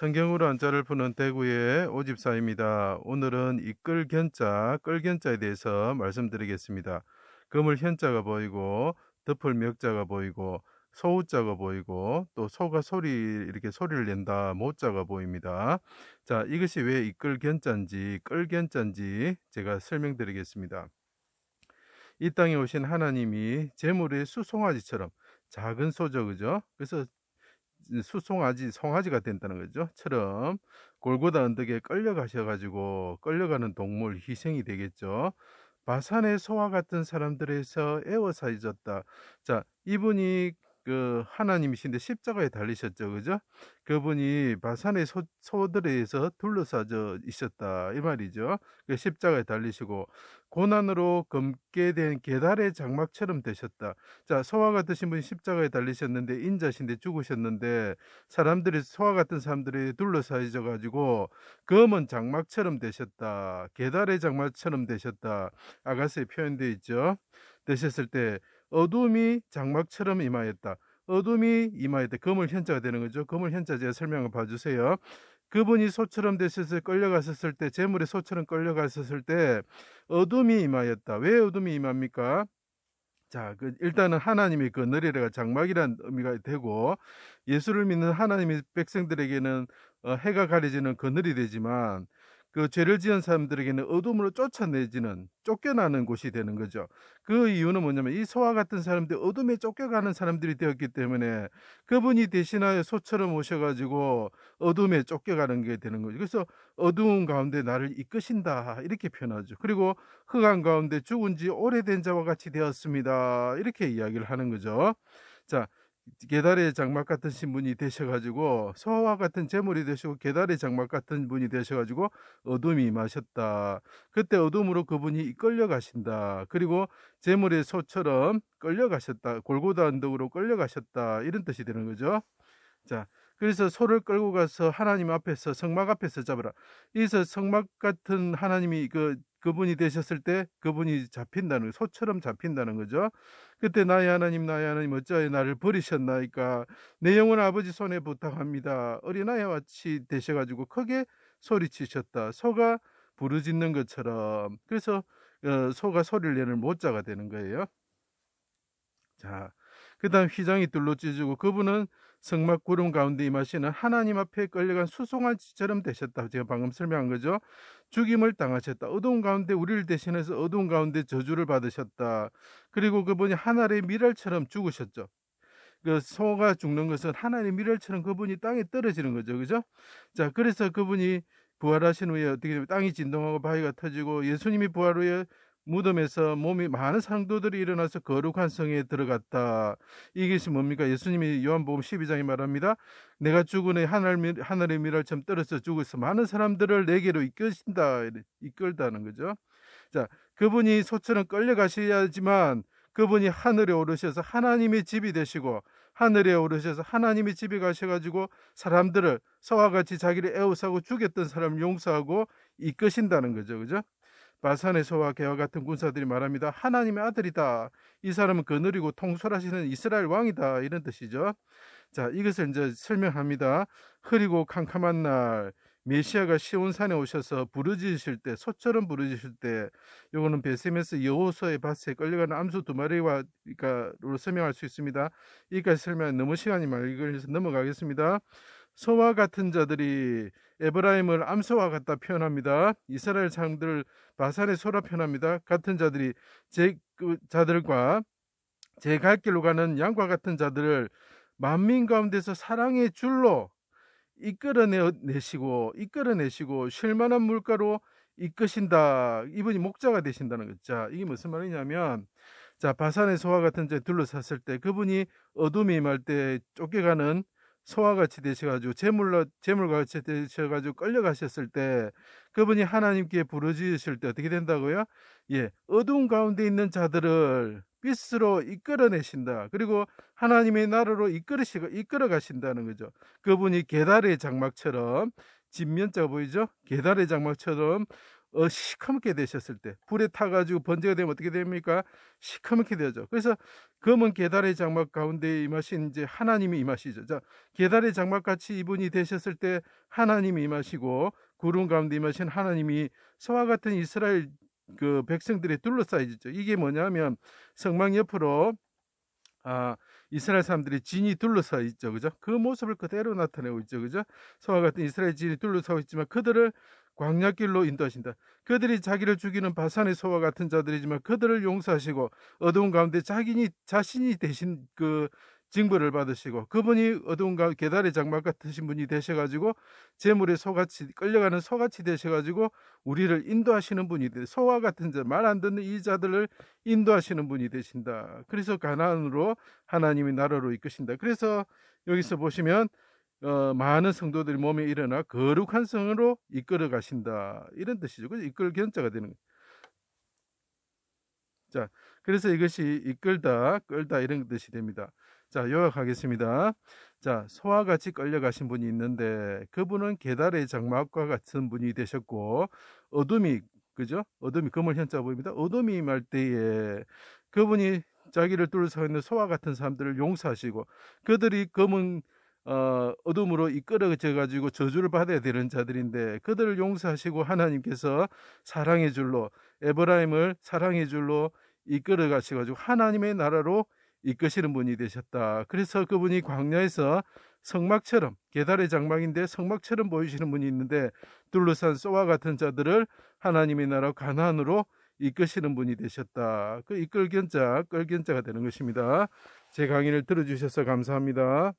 성경으로 한자를 푸는 대구의 오집사입니다. 오늘은 이끌 견자, 끌 견자에 대해서 말씀드리겠습니다. 그물 현자가 보이고 덮을 명자가 보이고 소우자가 보이고 또 소가 소리 이렇게 소리를 낸다 모자가 보입니다. 자 이것이 왜 이끌 견자인지 끌 견자인지 제가 설명드리겠습니다. 이 땅에 오신 하나님이 재물의 수송아지처럼 작은 소죠 그죠? 그래서 수송아지, 송아지가 된다는 거죠. 처럼 골고다 언덕에 끌려가셔가지고 끌려가는 동물 희생이 되겠죠. 바산의 소와 같은 사람들에서 에워싸여졌다. 자, 이분이 그 하나님이신데 십자가에 달리셨죠. 그죠? 그분이 바산의 소, 소들에 의해서 둘러싸져 있었다. 이 말이죠. 그 십자가에 달리시고 고난으로 검게 된 계달의 장막처럼 되셨다. 자, 소와 같으신 분이 십자가에 달리셨는데 인자신데 죽으셨는데 사람들이 소와 같은 사람들이 둘러싸여져 가지고 검은 장막처럼 되셨다. 계달의 장막처럼 되셨다. 아가스에 표현되어 있죠. 되셨을 때 어둠이 장막처럼 임하였다. 어둠이 임하였다. 검을 현자가 되는 거죠. 검을 현자 제가 설명을 봐주세요. 그분이 소처럼 되셨을 끌려갔었을 때 재물의 소처럼 끌려갔었을 때 어둠이 임하였다. 왜 어둠이 임합니까? 자, 그 일단은 하나님이 그 너리래가 장막이란 의미가 되고 예수를 믿는 하나님의 백성들에게는 어, 해가 가려지는 그늘이 되지만 그 죄를 지은 사람들에게는 어둠으로 쫓아내지는 쫓겨나는 곳이 되는 거죠. 그 이유는 뭐냐면 이 소와 같은 사람들 어둠에 쫓겨가는 사람들이 되었기 때문에 그분이 대신하여 소처럼 오셔가지고 어둠에 쫓겨가는 게 되는 거죠. 그래서 어두운 가운데 나를 이끄신다 이렇게 표현하죠. 그리고 흑암 가운데 죽은 지 오래된 자와 같이 되었습니다. 이렇게 이야기를 하는 거죠. 자, 계달의 장막 같은 신분이 되셔가지고 소와 같은 재물이 되시고 계달의 장막 같은 분이 되셔가지고 어둠이 임하셨다. 그때 어둠으로 그분이 이끌려 가신다. 그리고 재물의 소처럼 끌려가셨다. 골고다 언덕으로 끌려가셨다. 이런 뜻이 되는 거죠. 자, 그래서 소를 끌고 가서 하나님 앞에서 성막 앞에서 잡으라. 이서 성막 같은 하나님이 그 그분이 되셨을 때 그분이 잡힌다는 소처럼 잡힌다는 거죠. 그때 나의 하나님 나의 하나님 어찌하여 나를 버리셨나이까 내 영혼 아버지 손에 부탁합니다. 어린아이와 같이 되셔가지고 크게 소리치셨다. 소가 부르짖는 것처럼 그래서 어, 소가 소리를 내는 모자가 되는 거예요. 자, 그 다음 휘장이 뚫로 찢어지고 그분은 성막 구름 가운데 임하시는 하나님 앞에 끌려간 수송아지처럼 되셨다. 제가 방금 설명한 거죠. 죽임을 당하셨다. 어두운 가운데 우리를 대신해서 어두운 가운데 저주를 받으셨다. 그리고 그분이 하늘의 미랄처럼 죽으셨죠. 그 소가 죽는 것은 하나님의 미랄처럼 그분이 땅에 떨어지는 거죠. 그죠? 자, 그래서 그분이 부활하신 후에 어떻게 되면 땅이 진동하고 바위가 터지고 예수님이 부활 후에 무덤에서 몸이 많은 상도들이 일어나서 거룩한 성에 들어갔다. 이것이 뭡니까? 예수님이 요한복음 12장에 말합니다. 내가 죽은 애 하늘, 하늘의 미랄처럼 떨어져 죽어서 많은 사람들을 내게로 이끄신다. 이끌다는 거죠. 자, 그분이 소처럼 끌려가셔야지만 그분이 하늘에 오르셔서 하나님의 집이 되시고 하늘에 오르셔서 하나님의 집에 가셔가지고 사람들을 서와 같이 자기를 애워싸고 죽였던 사람을 용서하고 이끄신다는 거죠. 그죠? 바산의 소와 개와 같은 군사들이 말합니다. 하나님의 아들이다. 이 사람은 거느리고 통솔하시는 이스라엘 왕이다. 이런 뜻이죠. 자, 이것을 이제 설명합니다. 흐리고 캄캄한 날 메시아가 시온산에 오셔서 부르짖으실 때 소처럼 부르짖으실 때 요거는 베세메스 여호수의 밭에 끌려가는 암수 두 마리와 그러니까로 설명할 수 있습니다. 이까지 설명 너무 시간이 많이 걸려서 넘어가겠습니다. 소와 같은 자들이 에브라임을 암소와 같다 표현합니다. 이스라엘 사람들을 바산의 소라 표현합니다. 같은 자들이 제 그 자들과 제 갈 길로 가는 양과 같은 자들을 만민 가운데서 사랑의 줄로 이끌어내시고 이끌어내시고 쉴만한 물가로 이끄신다. 이분이 목자가 되신다는 거죠. 자, 이게 무슨 말이냐면 자, 바산의 소와 같은 자 둘러쌌을 때 그분이 어둠이 임할 때 쫓겨가는 소와 같이 되셔가지고 재물로 재물과 같이 되셔가지고 끌려가셨을 때 그분이 하나님께 부르짖으실 때 어떻게 된다고요? 예, 어두운 가운데 있는 자들을 빛으로 이끌어내신다. 그리고 하나님의 나라로 이끌으시고 이끌어 가신다는 거죠. 그분이 계달의 장막처럼 진면자 보이죠? 계달의 장막처럼 어, 시커멓게 되셨을 때 불에 타가지고 번제가 되면 어떻게 됩니까? 시커멓게 되죠. 그래서 검은 계달의 장막 가운데 임하신 이제 하나님이 임하시죠. 자, 계달의 장막 같이 이분이 되셨을 때 하나님이 임하시고 구름 가운데 임하신 하나님이 서와 같은 이스라엘 그 백성들이 둘러싸이죠. 이게 뭐냐면 성막 옆으로 아, 이스라엘 사람들이 진이 둘러싸여 있죠. 그죠? 그 모습을 그대로 나타내고 있죠. 그죠? 서와 같은 이스라엘 진이 둘러싸고 있지만 그들을 광야길로 인도하신다. 그들이 자기를 죽이는 바산의 소와 같은 자들이지만 그들을 용서하시고 어두운 가운데 자기니 자신이 대신 그 징벌을 받으시고 그분이 어두운 가 계달의 장막 같으신 분이 되셔가지고 재물의 소같이 끌려가는 소같이 되셔가지고 우리를 인도하시는 분이 되 소와 같은 자 말 안 듣는 이 자들을 인도하시는 분이 되신다. 그래서 가나안으로 하나님이 나라로 이끄신다. 그래서 여기서 보시면 어, 많은 성도들이 몸에 일어나 거룩한 성으로 이끌어 가신다. 이런 뜻이죠. 그래서 이끌 견자가 되는 거예요. 자, 그래서 이것이 이끌다, 끌다 이런 뜻이 됩니다. 자, 요약하겠습니다. 자, 소와 같이 끌려가신 분이 있는데 그분은 계달의 장막과 같은 분이 되셨고 어둠이 그죠? 어둠이 금을 현자 보입니다. 어둠이 임할 때에 그분이 자기를 둘러싸고 있는 소와 같은 사람들을 용서하시고 그들이 검은 어, 어둠으로 이끌어져 가지고 저주를 받아야 되는 자들인데 그들을 용서하시고 하나님께서 사랑의 줄로 에브라임을 사랑의 줄로 이끌어 가셔 가지고 하나님의 나라로 이끄시는 분이 되셨다. 그래서 그분이 광야에서 성막처럼 계달의 장막인데 성막처럼 보이시는 분이 있는데 둘러싼 쏘와 같은 자들을 하나님의 나라 가난으로 이끄시는 분이 되셨다. 그 이끌견자, 끌견자가 되는 것입니다. 제 강의를 들어주셔서 감사합니다.